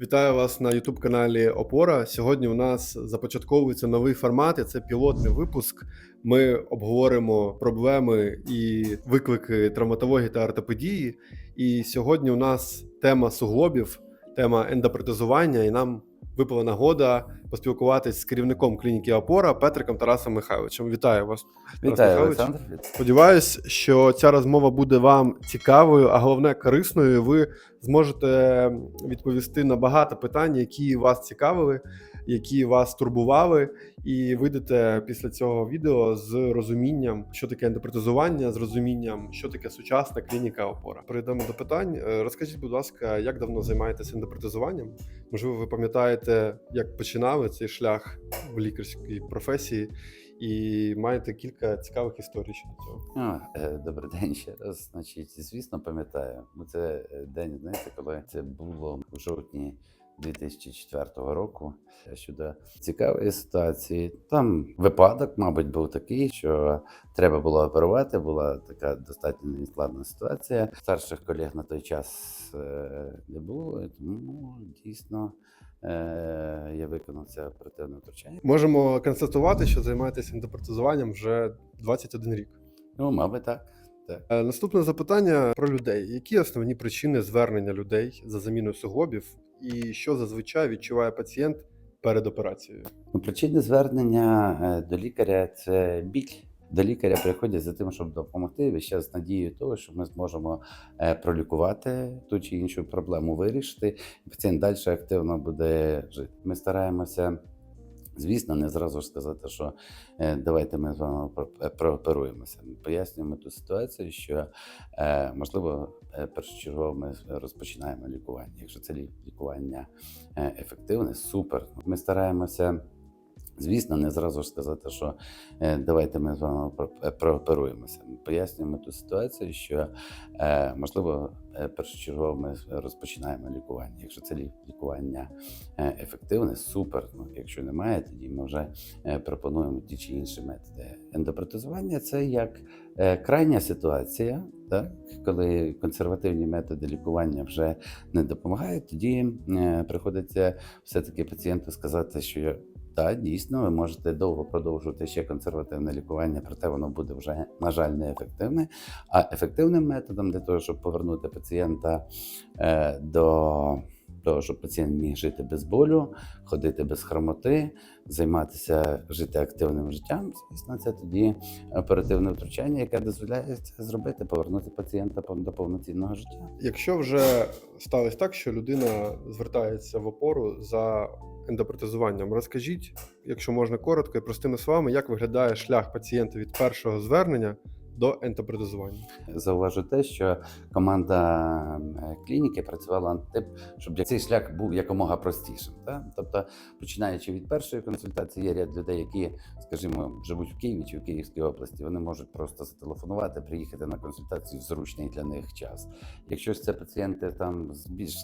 Вітаю вас на youtube каналі Опора. Сьогодні у нас започатковується новий формат. і Це пілотний випуск. Ми обговоримо проблеми і виклики травматології та ортопедії. І сьогодні у нас тема суглобів, тема ендопротезування, і нам випала нагода поспілкуватись з керівником клініки Опора Петриком Тарасом Михайловичем. Вітаю вас. Тарас Вітаю, Михайлович. Олександр. Сподіваюсь, що ця розмова буде вам цікавою, а головне корисною. Ви зможете відповісти на багато питань, які вас цікавили, які вас турбували, і вийдете після цього відео з розумінням, що таке ендопротезування, з розумінням, що таке сучасна клініка опора. Перейдемо до питань. Е, Розкажіть, будь ласка, як давно займаєтеся ендопротезуванням? Можливо, ви пам'ятаєте, як починали цей шлях в лікарській професії, і маєте кілька цікавих історій щодо цього. О, е, добрий день ще раз. Значить, звісно, пам'ятаю. Ну, це е, день, знаєте, коли це було в жовтні 2004 року. Щодо цікавої ситуації, там випадок, мабуть, був такий, що треба було оперувати. Була така достатньо нескладна ситуація. Старших колег на той час е, не було, тому дійсно е, я виконав це оперативне втручання. Можемо констатувати, що займаєтеся ендопротезуванням вже 21 рік. Ну, мабуть, так. так. Е, Наступне запитання про людей: які основні причини звернення людей за заміною суглобів, і що зазвичай відчуває пацієнт перед операцією? Ну, Причини звернення е, до лікаря це біль. До лікаря приходять за тим, щоб допомогти Ви ще з надією того, що ми зможемо е, пролікувати ту чи іншу проблему вирішити, і пацієнт далі активно буде жити. Ми стараємося, звісно, не зразу ж сказати, що е, давайте ми з вами е, прооперуємося. Ми пояснюємо ту ситуацію, що е, можливо першочергово ми розпочинаємо лікування. Якщо це лікування ефективне, супер. Ми стараємося. Звісно, не зразу ж сказати, що е, давайте ми з вами е, прооперуємося. Пояснюємо ту ситуацію, що е, можливо першочергово ми розпочинаємо лікування. Якщо це лікування ефективне, супер. Ну, якщо немає, тоді ми вже пропонуємо ті чи інші методи. Ендопротезування це як крайня ситуація, так коли консервативні методи лікування вже не допомагають, тоді приходиться все-таки пацієнту сказати, що я так, дійсно, ви можете довго продовжувати ще консервативне лікування, проте воно буде вже, на жаль, неефективне. А ефективним методом для того, щоб повернути пацієнта е, до того, щоб пацієнт міг жити без болю, ходити без хромоти, займатися жити активним життям, звісно, це тоді оперативне втручання, яке дозволяє це зробити, повернути пацієнта до повноцінного життя. Якщо вже сталося так, що людина звертається в опору за ендопротезуванням, розкажіть, якщо можна коротко і простими словами, як виглядає шлях пацієнта від першого звернення до ендопротезування? Зауважу те, що команда е, клініки працювала над тим, щоб цей шлях був якомога простішим. Та? Тобто, починаючи від першої консультації, є ряд людей, які, скажімо, живуть в Києві чи в Київській області, вони можуть просто зателефонувати, приїхати на консультацію в зручний для них час. Якщо ж це пацієнти там з більш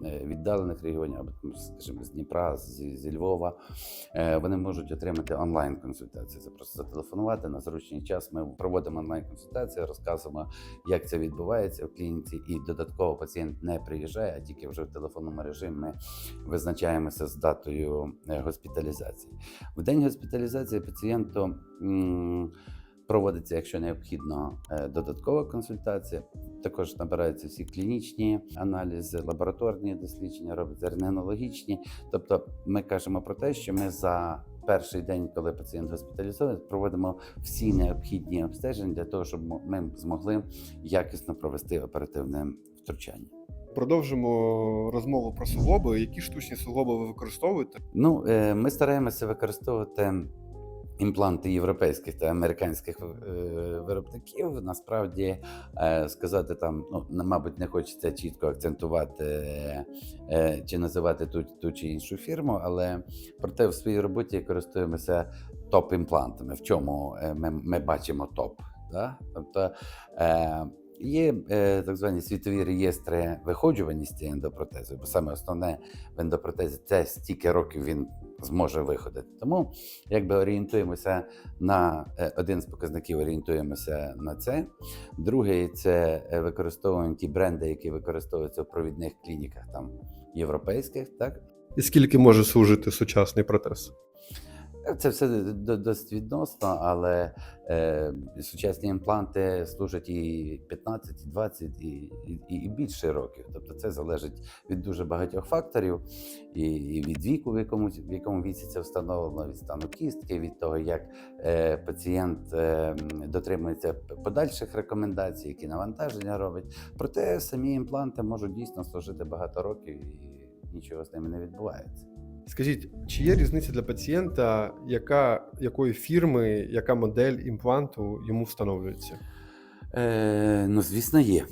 віддалених регіонів, або скажімо, з Дніпра, зі, зі Львова, е, вони можуть отримати онлайн-консультацію. Це просто зателефонувати на зручний час. Ми проводимо онлайн-консультацію, розказуємо, як це відбувається в клініці, і додатково пацієнт не приїжджає, а тільки вже в телефонному режимі ми визначаємося з датою е, госпіталізації. В день госпіталізації пацієнту. Проводиться, якщо необхідно, е, додаткова консультація. Також набираються всі клінічні аналізи, лабораторні дослідження, робляться рентгенологічні. Тобто, ми кажемо про те, що ми за перший день, коли пацієнт госпіталізований, проводимо всі необхідні обстеження для того, щоб ми змогли якісно провести оперативне втручання. Продовжимо розмову про суглоби. Які штучні суглоби ви використовуєте? Ну, е, ми стараємося використовувати імпланти європейських та американських е, виробників. Насправді е, сказати там, ну мабуть, не хочеться чітко акцентувати е, чи називати ту, ту чи іншу фірму, але проте в своїй роботі користуємося топ-імплантами. В чому ми, ми бачимо топ? Да? Тобто є е, так звані світові реєстри виходжуваності ендопротезу, бо саме основне в ендопротезі це стільки років він зможе виходити. Тому якби орієнтуємося на е, один з показників, орієнтуємося на це. Другий це е, використовуємо ті бренди, які використовуються в провідних клініках, там європейських, так І скільки може служити сучасний протез? Це все до- досить відносно, але е, сучасні імпланти служать і 15, і 20, і, і, і більше років. Тобто це залежить від дуже багатьох факторів, і, і від віку, в якому, в якому віці це встановлено, від стану кістки, від того, як е, пацієнт е, дотримується подальших рекомендацій, які навантаження робить. Проте самі імпланти можуть дійсно служити багато років і нічого з ними не відбувається. Скажіть, чи є різниця для пацієнта, яка, якої фірми, яка модель імпланту йому встановлюється? Е, ну, звісно, є.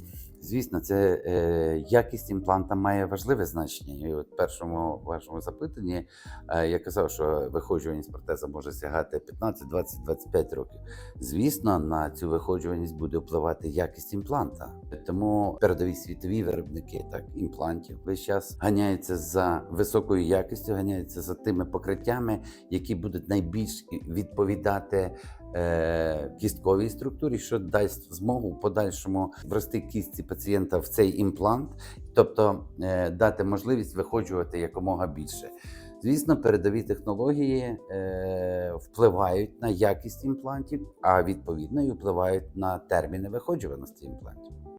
Звісно, це е, якість імпланта має важливе значення. І от першому вашому запитанні е, я казав, що виходжуваність протеза може сягати 15, 20, 25 років. Звісно, на цю виходжуваність буде впливати якість імпланта. Тому передові світові виробники так імплантів весь час ганяються за високою якістю, ганяються за тими покриттями, які будуть найбільш відповідати кістковій структурі, що дасть змогу в подальшому врости кістці пацієнта в цей імплант, тобто е, дати можливість виходжувати якомога більше. Звісно, передові технології е, впливають на якість імплантів, а відповідно і впливають на терміни виходжуваності імплантів.